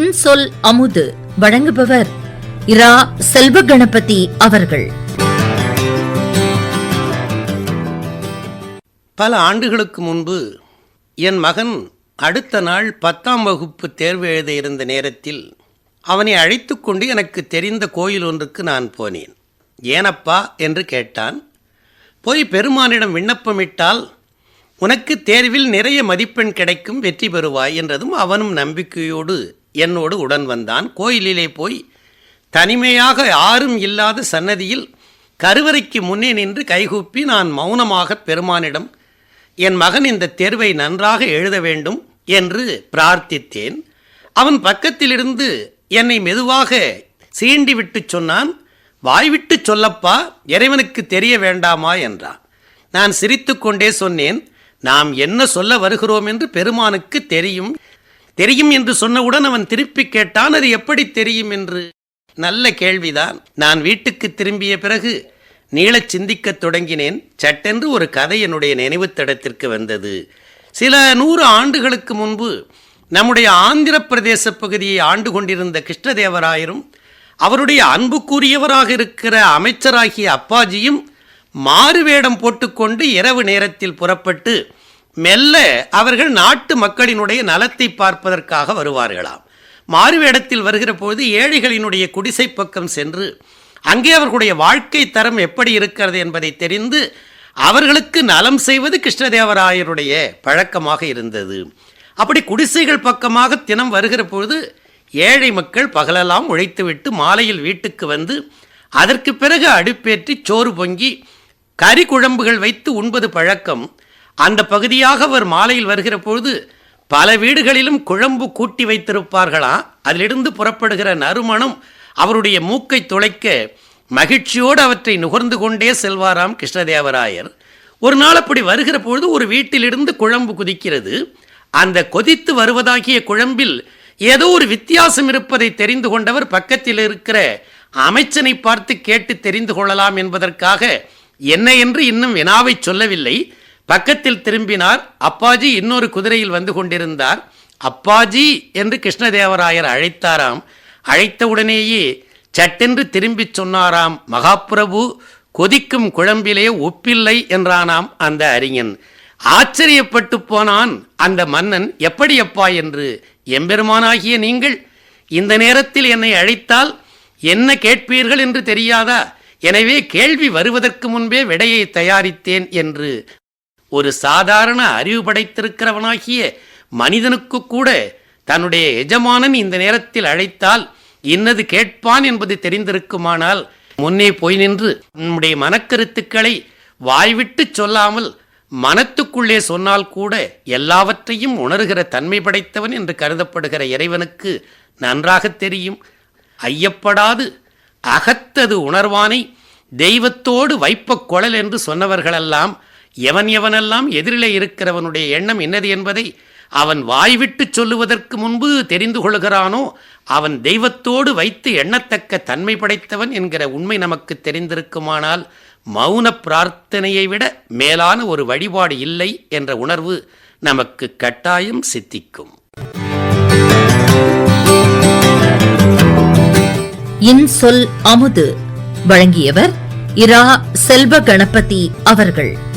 இன்சொல் அமுது. வழங்குபவர் இரா செல்வ கணபதி அவர்கள். பல ஆண்டுகளுக்கு முன்பு என் மகன் அடுத்த நாள் பத்தாம் வகுப்பு தேர்வு எழுத இருந்த நேரத்தில் அவனை அழைத்து கொண்டு எனக்கு தெரிந்த கோயில் ஒன்றுக்கு நான் போனேன். ஏனப்பா என்று கேட்டான். போய் பெருமானிடம் விண்ணப்பமிட்டால் உனக்கு தேர்வில் நிறைய மதிப்பெண் கிடைக்கும் வெற்றி பெறுவாய் என்றதும் அவனும் நம்பிக்கையோடு என்னோடு உடன் வந்தான். கோயிலிலே போய் தனிமையாக யாரும் இல்லாத சன்னதியில் கருவறைக்கு முன்னே நின்று கைகூப்பி நான் மௌனமாக பெருமானிடம் என் மகன் இந்த தேர்வை நன்றாக எழுத வேண்டும் என்று பிரார்த்தித்தேன். அவன் பக்கத்திலிருந்து என்னை மெதுவாக சீண்டி விட்டு சொன்னான். வாய்விட்டு சொல்லப்பா இறைவனுக்கு தெரிய வேண்டாமா என்றான். நான் சிரித்துக்கொண்டே சொன்னேன். நாம் என்ன சொல்ல வருகிறோம் என்று பெருமானுக்கு தெரியும். தெரியும் என்று சொன்னவுடன் அவன் திருப்பி கேட்டான் அது எப்படி தெரியும் என்று? நல்ல கேள்விதான். நான் வீட்டுக்கு திரும்பிய பிறகு நீளச் சிந்திக்கத் தொடங்கினேன். சட்டென்று ஒரு கதை என்னுடைய நினைவு தடத்திற்கு வந்தது. சில நூறு ஆண்டுகளுக்கு முன்பு நம்முடைய ஆந்திர பிரதேச பகுதியை ஆண்டு கொண்டிருந்த கிருஷ்ணதேவராயரும் அவருடைய அன்புக்குரியவராக இருக்கிற அமைச்சராகிய அப்பாஜியும் மாறுவேடம் போட்டுக்கொண்டு இரவு நேரத்தில் புறப்பட்டு மெல்ல அவர்கள் நாட்டு மக்களினுடைய நலத்தை பார்ப்பதற்காக வருவார்களாம். மாறுவேடத்தில் வருகிற போது ஏழைகளினுடைய குடிசை பக்கம் சென்று அங்கே அவர்களுடைய வாழ்க்கை தரம் எப்படி இருக்கிறது என்பதை தெரிந்து அவர்களுக்கு நலம் செய்வது கிருஷ்ணதேவராயருடைய பழக்கமாக இருந்தது. அப்படி குடிசைகள் பக்கமாக தினம் வருகிற பொழுது ஏழை மக்கள் பகலெல்லாம் உழைத்துவிட்டு மாலையில் வீட்டுக்கு வந்து அதற்கு பிறகு அடுப்பேற்றி சோறு பொங்கி கறி குழம்புகள் வைத்து உண்பது பழக்கம் அந்த பகுதியாக அவர் மாலையில் வருகிற பொழுது பல வீடுகளிலும் குழம்பு கூட்டி வைத்திருப்பார்களா? அதிலிருந்து புறப்படுகிற நறுமணம் அவருடைய மூக்கை துளைக்க மகிழ்ச்சியோடு அவற்றை நுகர்ந்து கொண்டே செல்வாராம் கிருஷ்ணதேவராயர். ஒரு நாள் அப்படி வருகிற பொழுது ஒரு வீட்டிலிருந்து குழம்பு குதிக்கிறது. அந்த கொதித்து வருவதாகிய குழம்பில் ஏதோ ஒரு வித்தியாசம் இருப்பதை தெரிந்து கொண்டவர் பக்கத்தில் இருக்கிற அமைச்சனை பார்த்து கேட்டு தெரிந்து கொள்ளலாம் என்பதற்காக என்ன என்று இன்னும் வினாவை சொல்லவில்லை. பக்கத்தில் திரும்பினார் அப்பாஜி இன்னொரு குதிரையில் வந்து கொண்டிருந்தார். அப்பாஜி என்று கிருஷ்ணதேவராயர் அழைத்தாராம். அழைத்தவுடனேயே சட்டென்று திரும்பிச் சொன்னாராம். மகாபிரபு கொதிக்கும் குழம்பிலே உப்பில்லை என்றானாம் அந்த அறிஞன். ஆச்சரியப்பட்டு போனான் அந்த மன்னன். எப்படி அப்பா என்று? எம்பெருமானாகிய நீங்கள் இந்த நேரத்தில் என்னை அழைத்தால் என்ன கேட்பீர்கள் என்று தெரியாதா? எனவே கேள்வி வருவதற்கு முன்பே விடையை தயாரித்தேன் என்று ஒரு சாதாரண அறிவு படைத்திருக்கிறவனாகிய மனிதனுக்கு கூட தன்னுடைய எஜமானன் இந்த நேரத்தில் அழைத்தால் இன்னது கேட்பான் என்பது தெரிந்திருக்குமானால் முன்னே போய் நின்று நம்முடைய மனக்கருத்துக்களை வாய்விட்டு சொல்லாமல் மனத்துக்குள்ளே சொன்னால் கூட எல்லாவற்றையும் உணர்கிற தன்மை படைத்தவன் என்று கருதப்படுகிற இறைவனுக்கு நன்றாக தெரியும். ஐயப்படாது அகத்தது உணர்வானை தெய்வத்தோடு வைப்ப குழல் என்று சொன்னவர்களெல்லாம் எவன் எவனெல்லாம் எதிரிலே இருக்கிறவனுடைய எண்ணம் என்னது என்பதை அவன் வாய்விட்டு சொல்லுவதற்கு முன்பு தெரிந்து கொள்கிறானோ அவன் தெய்வத்தோடு வைத்து எண்ணத்தக்க தன்மை படைத்தவன் என்கிற உண்மை நமக்கு தெரிந்திருக்குமானால் மௌன பிரார்த்தனையை விட மேலான ஒரு வழிபாடு இல்லை என்ற உணர்வு நமக்கு கட்டாயம் சித்திக்கும். இன்சொல் அமுது. வழங்கியவர் இரா செல்வ கணபதி அவர்கள்.